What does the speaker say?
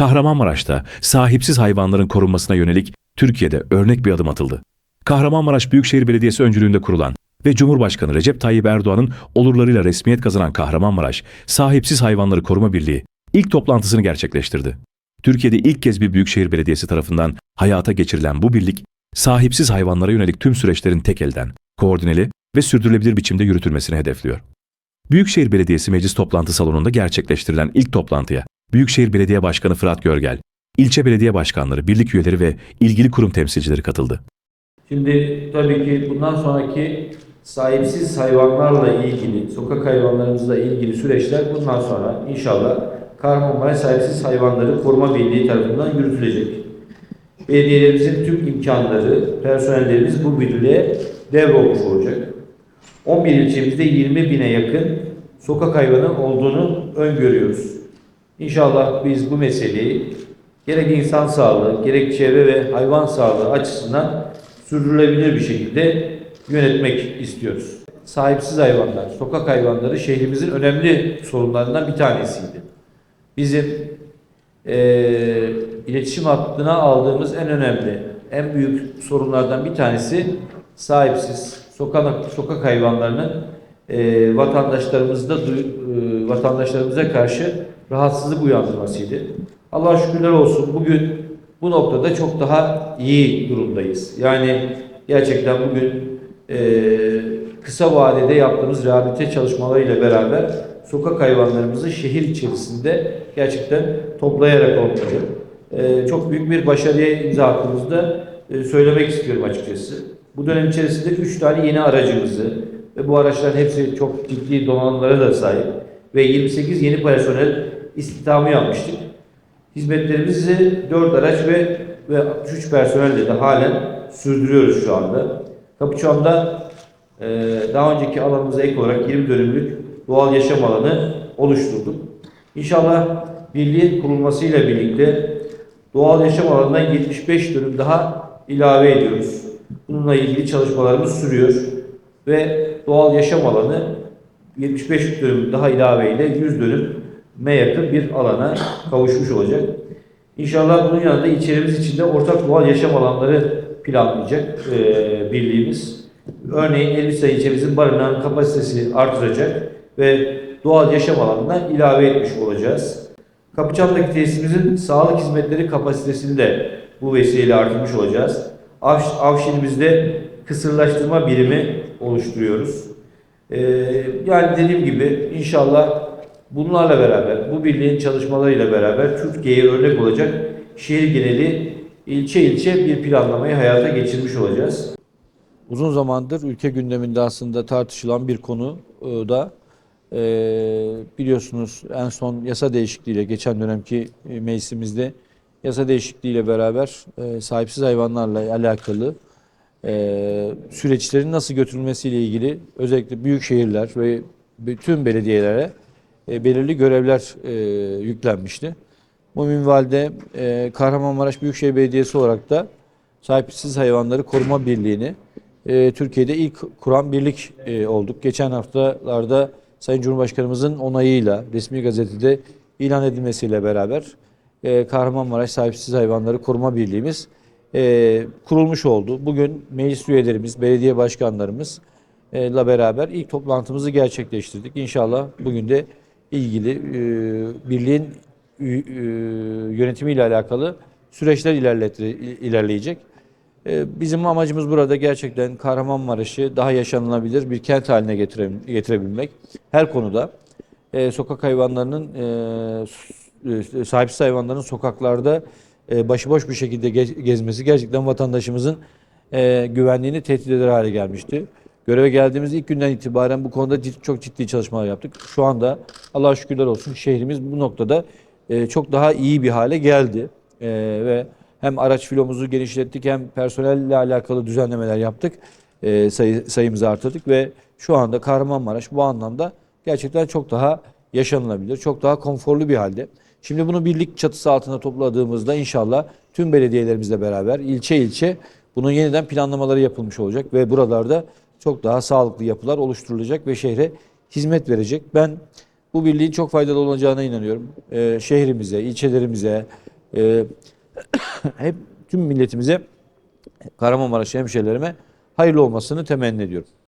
Kahramanmaraş'ta sahipsiz hayvanların korunmasına yönelik Türkiye'de örnek bir adım atıldı. Kahramanmaraş Büyükşehir Belediyesi öncülüğünde kurulan ve Cumhurbaşkanı Recep Tayyip Erdoğan'ın olurlarıyla resmiyet kazanan Kahramanmaraş Sahipsiz Hayvanları Koruma Birliği ilk toplantısını gerçekleştirdi. Türkiye'de ilk kez bir büyükşehir belediyesi tarafından hayata geçirilen bu birlik, sahipsiz hayvanlara yönelik tüm süreçlerin tek elden, koordineli ve sürdürülebilir biçimde yürütülmesini hedefliyor. Büyükşehir Belediyesi Meclis Toplantı Salonu'nda gerçekleştirilen ilk toplantıya Büyükşehir Belediye Başkanı Fırat Görgel, ilçe belediye başkanları, birlik üyeleri ve ilgili kurum temsilcileri katıldı. Şimdi tabii ki bundan sonraki sahipsiz hayvanlarla ilgili, sokak hayvanlarımızla ilgili süreçler bundan sonra inşallah Kahramanmaraş Sahipsiz Hayvanları Koruma Birliği tarafından yürütülecek. Belediyelerimizin tüm imkanları, personellerimiz bu birliğe devrolmuş olacak. 11 ilçemizde 20 bine yakın sokak hayvanı olduğunu öngörüyoruz. İnşallah biz bu meseleyi gerek insan sağlığı, gerek çevre ve hayvan sağlığı açısından sürdürülebilir bir şekilde yönetmek istiyoruz. Sahipsiz hayvanlar, sokak hayvanları şehrimizin önemli sorunlarından bir tanesiydi. Bizim eee iletişim hattına aldığımız en önemli, en büyük sorunlardan bir tanesi sahipsiz sokak sokak hayvanlarının eee vatandaşlarımızda eee, vatandaşlarımıza karşı rahatsızlık uyandırmasıydı. Allah şükürler olsun bugün bu noktada çok daha iyi durumdayız. Yani gerçekten bugün eee, kısa vadede yaptığımız rehabilite çalışmalarıyla beraber sokak hayvanlarımızı şehir içerisinde gerçekten toplayarak onları eee, çok büyük bir başarıya imza attığımızda eee, söylemek istiyorum açıkçası. Bu dönem içerisinde 3 tane yeni aracımızı ve bu araçların hepsi çok ciddi donanımlara da sahip ve 28 yeni personel istihdamı yapmıştık. Hizmetlerimizi 4 araç ve ve 63 personelle de halen sürdürüyoruz şu anda. Kapıçam'da e, daha önceki alanımıza ek olarak 20 dönümlük doğal yaşam alanı oluşturduk. İnşallah birliğin kurulmasıyla birlikte doğal yaşam alanından 75 dönüm daha ilave ediyoruz. Bununla ilgili çalışmalarımız sürüyor ve doğal yaşam alanı 75 dönüm daha ilaveyle 100 dönüme yakın bir alana kavuşmuş olacak. İnşallah bunun yanında ilçelerimiz içinde ortak doğal yaşam alanları planlayacak eee, birliğimiz. Örneğin Elbistan ilçemizin barınağın kapasitesi artıracak ve doğal yaşam alanına ilave etmiş olacağız. Kapıçam'daki tesisimizin sağlık hizmetleri kapasitesini de bu vesileyle artırmış olacağız. Avş, Avşin'imizde kısırlaştırma birimi oluşturuyoruz. Ee, yani dediğim gibi inşallah bunlarla beraber, bu birliğin çalışmalarıyla beraber Türkiye'ye örnek olacak şehir geneli ilçe ilçe bir planlamayı hayata geçirmiş olacağız. Uzun zamandır ülke gündeminde aslında tartışılan bir konu e, da e, biliyorsunuz en son yasa değişikliğiyle geçen dönemki e, meclisimizde yasa değişikliğiyle beraber sahipsiz hayvanlarla alakalı e, süreçlerin nasıl götürülmesiyle ilgili özellikle büyük şehirler ve bütün belediyelere e, belirli görevler e, yüklenmişti. Bu minvalde e, Kahramanmaraş Büyükşehir Belediyesi olarak da Sahipsiz Hayvanları Koruma Birliği'ni e, Türkiye'de ilk kuran birlik olduk. Geçen haftalarda Sayın Cumhurbaşkanımızın onayıyla resmi gazetede ilan edilmesiyle beraber e, Kahramanmaraş Sahipsiz Hayvanları Koruma Birliği'miz kurulmuş oldu. Bugün meclis üyelerimiz, belediye başkanlarımız ile beraber ilk toplantımızı gerçekleştirdik. İnşallah bugün de ilgili e, birliğin e, e, yönetimiyle alakalı süreçler ilerleyecek. E, Bizim amacımız burada gerçekten Kahramanmaraş'ı daha yaşanılabilir bir kent haline getire, getirebilmek. Her konuda e, sokak hayvanlarının e, sahipsiz hayvanların sokaklarda e, başıboş bir şekilde ge- gezmesi gerçekten vatandaşımızın e, güvenliğini tehdit eder hale gelmişti. Göreve geldiğimiz ilk günden itibaren bu konuda çok ciddi çalışmalar yaptık. Şu anda Allah'a şükürler olsun şehrimiz bu noktada e, çok daha iyi bir hale geldi. E, ve hem araç filomuzu genişlettik hem personelle alakalı düzenlemeler yaptık. E, sayı, sayımızı artırdık ve şu anda Kahramanmaraş bu anlamda gerçekten çok daha yaşanılabilir, çok daha konforlu bir halde. Şimdi bunu birlik çatısı altında topladığımızda inşallah tüm belediyelerimizle beraber ilçe ilçe bunun yeniden planlamaları yapılmış olacak ve buralarda çok daha sağlıklı yapılar oluşturulacak ve şehre hizmet verecek. Ben bu birliğin çok faydalı olacağına inanıyorum. Ee, şehrimize, ilçelerimize, e, hep tüm milletimize Kahramanmaraş hemşehrilerime hayırlı olmasını temenni ediyorum.